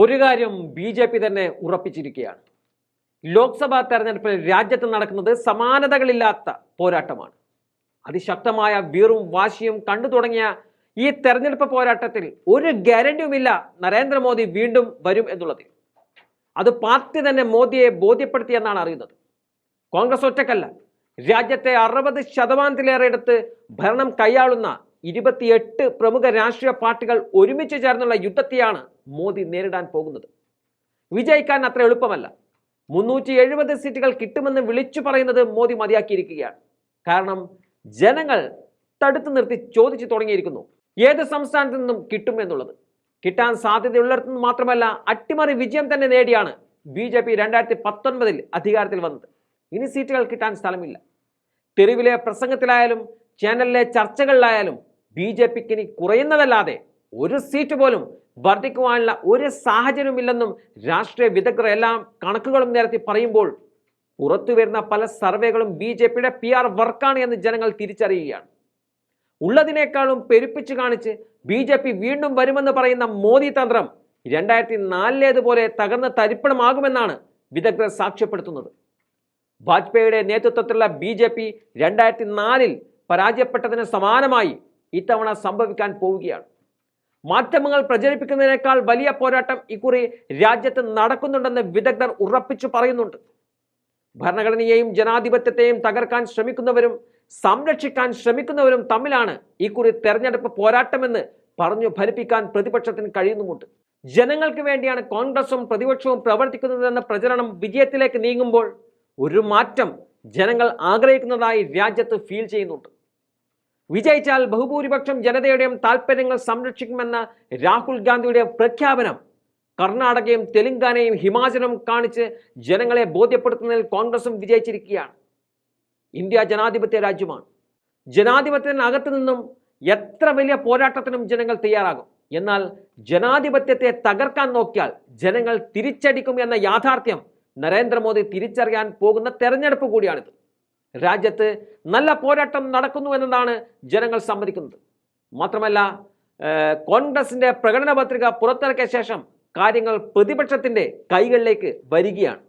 ഒരു കാര്യം B J P തന്നെ ഉറപ്പിച്ചിരിക്കുകയാണ്. ലോക്സഭാ തെരഞ്ഞെടുപ്പിൽ രാജ്യത്ത് നടക്കുന്നത് സമാനതകളില്ലാത്ത പോരാട്ടമാണ്. അതിശക്തമായ വീറും വാശിയും കണ്ടു തുടങ്ങിയ ഈ തെരഞ്ഞെടുപ്പ് പോരാട്ടത്തിൽ ഒരു ഗ്യാരണ്ടിയുമില്ല നരേന്ദ്രമോദി വീണ്ടും വരും എന്നുള്ളത്. അത് പാർട്ടി തന്നെ മോദിയെ ബോധ്യപ്പെടുത്തിയെന്നാണ് അറിയുന്നത്. കോൺഗ്രസ് ഒറ്റക്കല്ല രാജ്യത്തെ അറുപത് ശതമാനത്തിലേറെ എടുത്ത് ഭരണം കൈയാളുന്ന ഇരുപത്തിയെട്ട് പ്രമുഖ രാഷ്ട്രീയ പാർട്ടികൾ ഒരുമിച്ച് ചേർന്നുള്ള യുദ്ധത്തെയാണ് മോദി നേരിടാൻ പോകുന്നത്. വിജയിക്കാൻ അത്ര എളുപ്പമല്ല. മുന്നൂറ്റി എഴുപത് സീറ്റുകൾ കിട്ടുമെന്ന് വിളിച്ചു പറയുന്നത് മോദി മതിയാക്കിയിരിക്കുകയാണ്. കാരണം ജനങ്ങൾ തടുത്തു നിർത്തി ചോദിച്ചു തുടങ്ങിയിരിക്കുന്നു. ഏത് സംസ്ഥാനത്തു നിന്നും കിട്ടും എന്നുള്ളത്. കിട്ടാൻ സാധ്യതയുള്ളിടത്തു നിന്ന് മാത്രമല്ല അട്ടിമറി വിജയം തന്നെ നേടിയാണ് ബി ജെ പി രണ്ടായിരത്തി പത്തൊൻപതിൽ അധികാരത്തിൽ വന്നത്. ഇനി സീറ്റുകൾ കിട്ടാൻ സ്ഥലമില്ല. തെരുവിലെ പ്രസംഗത്തിലായാലും ചാനലിലെ ചർച്ചകളിലായാലും ബി ജെ പിക്ക് ഇനി കുറയുന്നതല്ലാതെ ഒരു സീറ്റ് പോലും വർദ്ധിക്കുവാനുള്ള ഒരു സാഹചര്യമില്ലെന്നും രാഷ്ട്രീയ വിദഗ്ധർ എല്ലാം കണക്കുകളും നിരത്തി പറയുമ്പോൾ പുറത്തു വരുന്ന പല സർവേകളും ബി ജെ പിയുടെ പി ആർ വർക്കാണ് എന്ന് ജനങ്ങൾ തിരിച്ചറിയുകയാണ്. ഉള്ളതിനേക്കാളും പെരുപ്പിച്ചു കാണിച്ച് ബി ജെ പി വീണ്ടും വരുമെന്ന് പറയുന്ന മോദി തന്ത്രം രണ്ടായിരത്തി നാലിലേതുപോലെ തകർന്ന് തരിപ്പണമാകുമെന്നാണ് വിദഗ്ധർ സാക്ഷ്യപ്പെടുത്തുന്നത്. വാജ്പേയിയുടെ നേതൃത്വത്തിലുള്ള ബി ജെ പി രണ്ടായിരത്തി നാലിൽ പരാജയപ്പെട്ടതിന് സമാനമായി ഇത്തവണ സംഭവിക്കാൻ പോവുകയാണ്. മാധ്യമങ്ങൾ പ്രചരിപ്പിക്കുന്നതിനേക്കാൾ വലിയ പോരാട്ടം ഇക്കുറി രാജ്യത്ത് നടക്കുന്നുണ്ടെന്ന് വിദഗ്ധർ ഉറപ്പിച്ചു പറയുന്നുണ്ട്. ഭരണഘടനയെയും ജനാധിപത്യത്തെയും തകർക്കാൻ ശ്രമിക്കുന്നവരും സംരക്ഷിക്കാൻ ശ്രമിക്കുന്നവരും തമ്മിലാണ് ഇക്കുറി തെരഞ്ഞെടുപ്പ് പോരാട്ടമെന്ന് പറഞ്ഞു ഫലിപ്പിക്കാൻ പ്രതിപക്ഷത്തിന് കഴിയുന്നുമുണ്ട്. ജനങ്ങൾക്ക് വേണ്ടിയാണ് കോൺഗ്രസും പ്രതിപക്ഷവും പ്രവർത്തിക്കുന്നതെന്ന പ്രചരണം വിജയത്തിലേക്ക് നീങ്ങുമ്പോൾ ഒരു മാറ്റം ജനങ്ങൾ ആഗ്രഹിക്കുന്നതായി രാജ്യത്ത് ഫീൽ ചെയ്യുന്നുണ്ട്. വിജയിച്ചാൽ ബഹുഭൂരിപക്ഷം ജനതയുടെയും താല്പര്യങ്ങൾ സംരക്ഷിക്കുമെന്ന രാഹുൽ ഗാന്ധിയുടെ പ്രഖ്യാപനം. കർണാടകയും തെലങ്കാനയും ഹിമാചലും കാണിച്ച് ജനങ്ങളെ ബോധ്യപ്പെടുത്തുന്നതിൽ കോൺഗ്രസും വിജയിച്ചിരിക്കുകയാണ്. ഇന്ത്യ ജനാധിപത്യ രാജ്യമാണ്. ജനാധിപത്യത്തിനകത്തു നിന്നും എത്ര വലിയ പോരാട്ടത്തിനും ജനങ്ങൾ തയ്യാറാകും. എന്നാൽ ജനാധിപത്യത്തെ തകർക്കാൻ നോക്കിയാൽ ജനങ്ങൾ തിരിച്ചടിക്കും എന്ന യാഥാർത്ഥ്യം നരേന്ദ്രമോദി തിരിച്ചറിയാൻ പോകുന്ന തെരഞ്ഞെടുപ്പ് കൂടിയാണിത്. രാജ്യത്ത് നല്ല പോരാട്ടം നടക്കുന്നു എന്നതാണ് ജനങ്ങൾ സമ്മതിക്കുന്നത്. മാത്രമല്ല കോൺഗ്രസിന്റെ പ്രകടന പത്രിക പുറത്തിറക്കിയ ശേഷം കാര്യങ്ങൾ പ്രതിപക്ഷത്തിന്റെ കൈകളിലേക്ക് വരികയാണ്.